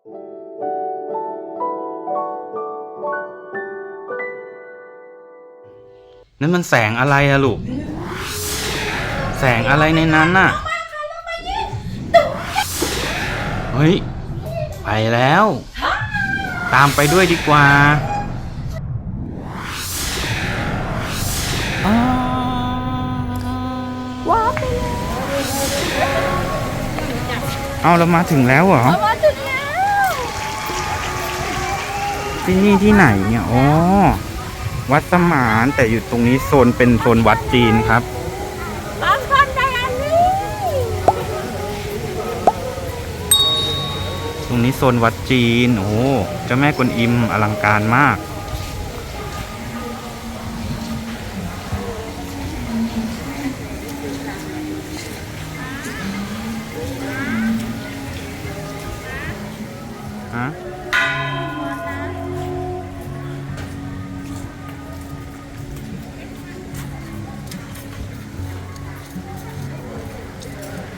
นั่นมันแสงอะไรอะลูก แสงอะไรในนั้นน่ะ เฮ้ย ไปแล้ว ตามไปด้วยดีกว่าอ้าวว้าวไปเลยเอาเรามาถึงแล้วเหรอ ที่นี่ที่ไหนเนี่ยอ๋อวัดสมานแต่อยู่ตรงนี้โซนเป็นโซนวัดจีนครับบางคนได้อันนี้ตรงนี้โซนวัดจีน โอ้เจ้าแม่กวนอิมอลังการมาก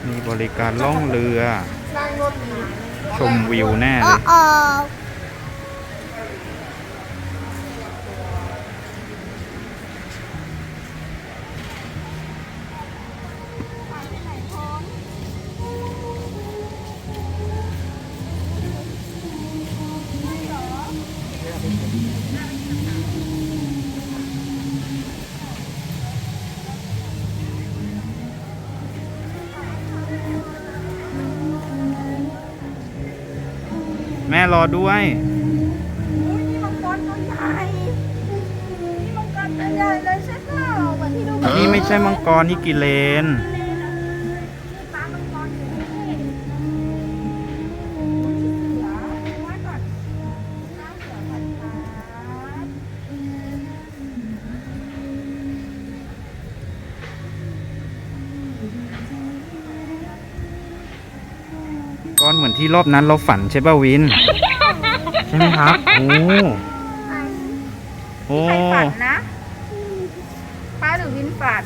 มีบริการล่องเรือ ชมวิวแน่เลย รอด้วยนี่มังกรตัวใหญ่นี่มังกรตัวใหญ่เลยใช่เปล่าเหมือนที่ดูนี่ไม่ใช่มังกรนี่กิเลน ที่รอบนั้นเราฝันใช่ป่ะวิน ใช่ไหมครับ โอ้โอ้ ใครฝันนะ ป้าหรือวินฝัน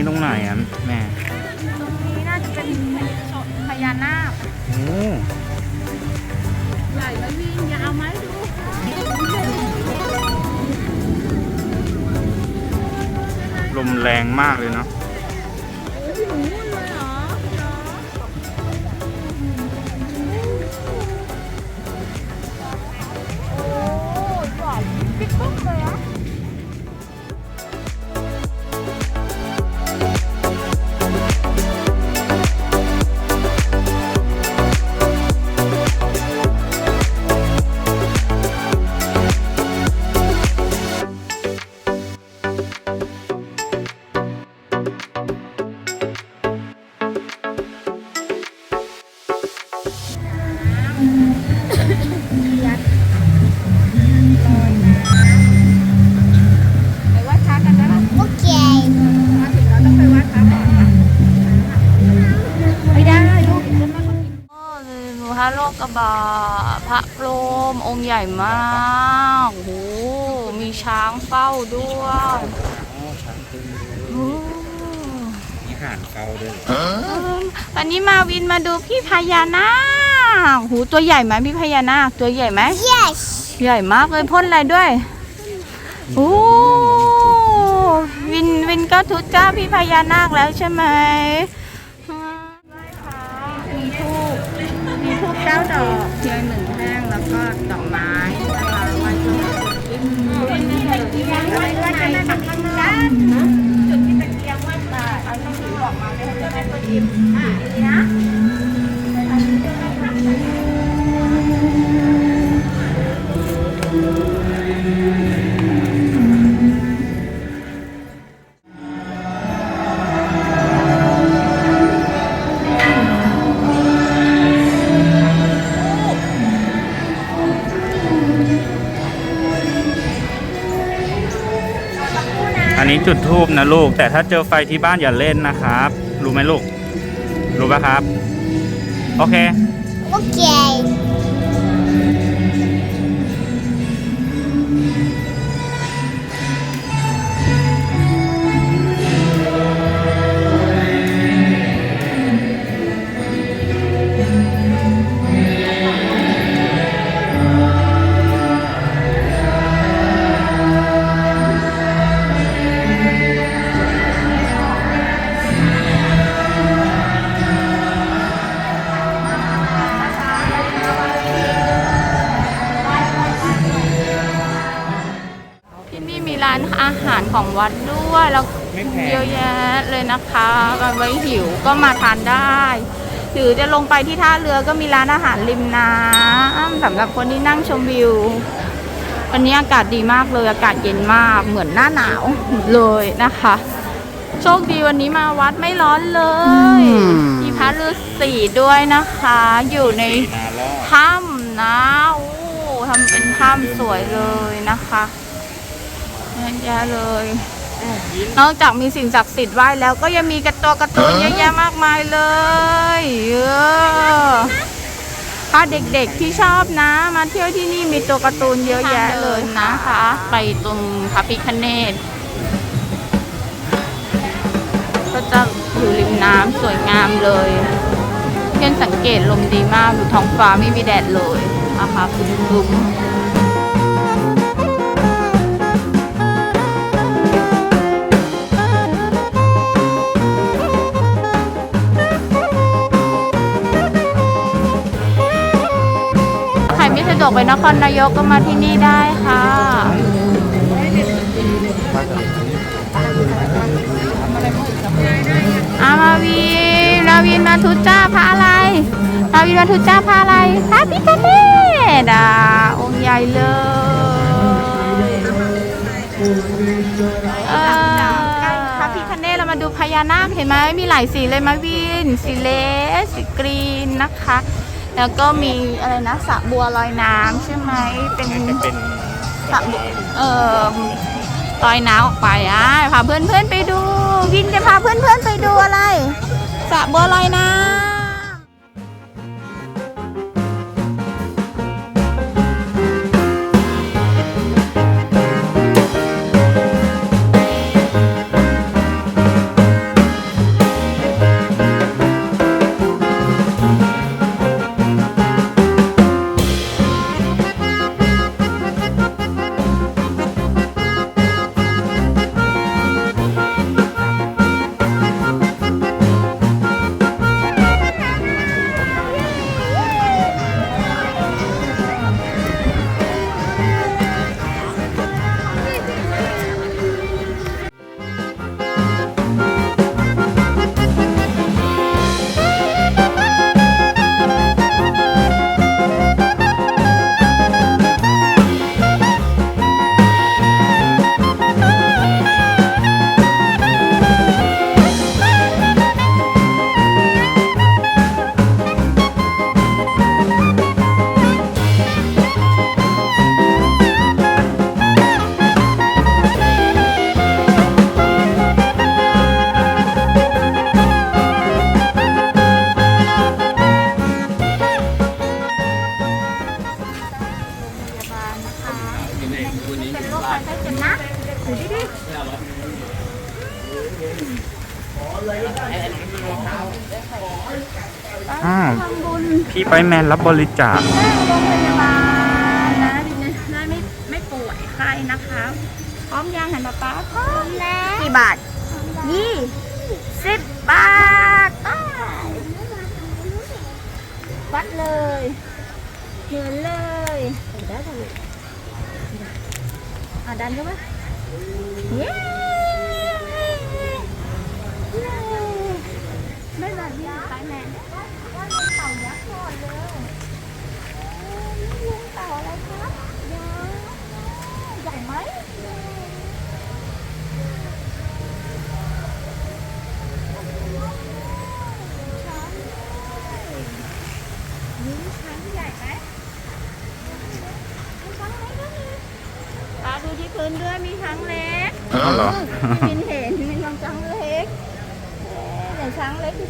นี้ตรงไหนอะแม่ ตรงนี้น่าจะเป็นพญานาคโอ้ใหญ่ไหมวินอย่าเอาไม้ดูลมแรงมากเลยเนาะ โอ้เลยหนูฮาโลกกระบะพระพรหมองค์ใหญ่มากช้างเฝ้าด้วยอ๋อช้างตึงโอ้มีห่านเฝ้าด้วยเหรอเออวันนี้มาวินมาดูพี่พญานาคหูตัวใหญ่ไหมพี่พญานาคตัวใหญ่ไหม yes ใหญ่มากเลยพ่นอะไรด้วยโอ้วินวินก็ทุดจ้าพี่พญานาคแล้วใช่ไหมมีทูบมีทูบ เก้าดอกเทียนหนึ่งแท่งแล้วก็ดอกไม้นะคะไหว้เจ้าแม่กวนอิมจุดที่หว้ข้างในค่ะจุดที่เป็นเตียงไหว้ตาเอาหนังสือบอกมาเลยให้เจ้าแม่กวนอิมอ่าดีนะ นี้จุดทูบนะลูก แต่ถ้าเจอไฟที่บ้านอย่าเล่นนะครับ รู้ไหมลูก รู้ปะครับ โอเค โอเค ร้านอาหารของวัดด้วยแล้วไม่แพเยอะงแยะเลยนะคะมาไว้หิวก็มาทานได้หรือจะลงไปที่ท่าเรือก็มีร้านอาหารริมน้ำสำหรับคนที่นั่งชมวิว วันนี้อากาศดีมากเลยอากาศเย็นมากเหมือนหน้าหนาวเลยนะคะ โชคดีวันนี้มาวัดไม่ร้อนเลยอืมมีพระฤาษีด้วยนะคะ อยู่ในนารอดถ้ำนะโอ้ทำเป็นถ้ำสวยเลยนะคะเยอะแยะเลย นอกจากมีสิ่งศักดิ์สิทธิ์ไหว้แล้วก็ยังมีกระตัวการ์ตูนเยอะแยะมากมายเลยเออถ้าเด็กๆที่ชอบนะ มาเที่ยวที่นี่มีตัวการ์ตูนเยอะแยะเลยนะคะ ไปตรงพระพิคเนตก็จะอยู่ริมน้ำสวยงามเลยเพียงสังเกตลมดีมากดูท้องฟ้าไม่มีแดดเลยนะคะครึ้มๆ ใครไม่สะดวกไปนครนายกก็มาที่นี่ได้ค่ะอามาวีนาวินมาทุจ้าพระอะไรนาวินมาทุจ้าพระอะไรพระพิฆเนศอะองค์ใหญ่เลยเออพระพิฆเนศเรามาดูพญานาคเห็นไหมมีหลายสีเลยมาวินสีเลสสีกรีนนะคะ แล้วก็มีอะไรนะสระบัวลอยน้ำใช่ไหมเป็นจะเป็นสระบัวเออลอยน้ำออกไปอะพาเพื่อนๆไปดู วินจะพาเพื่อนๆไปดูอะไรสระบัวลอยน้ำ อ้าวทำบุญพี่ไปแมนรับบริจาคแม่โรงพยาบาลนะดินะได้ไม่ไม่ป่วยไข้นะคะ พร้อมยังหันมาป้าพร้อมแล้วกี่บาทยี่สิบบาทไปวัดเลยเหมือนเลยได้ทำไมอะดันเข้ามาเย้ไม่บาดยี่ไปแม่เต่ายักษ์ก่ อนเลยนี่ลุงเต่าอะไรครับยาวใหญ่ไหมช้างนี่ช้างใหญ่ไหมมีช้างเล็กด้วยนี่ตาดูที่พื้นด้วยมีช้างเล็กอ๋อเหรอกินเห็นมีน้องช้างเล็กไหนช้างเล็กดู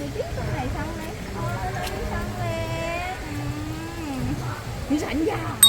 ดูที่ตรงไหนช้างเล็กอ๋อมีช้างเล็ก ใหญ่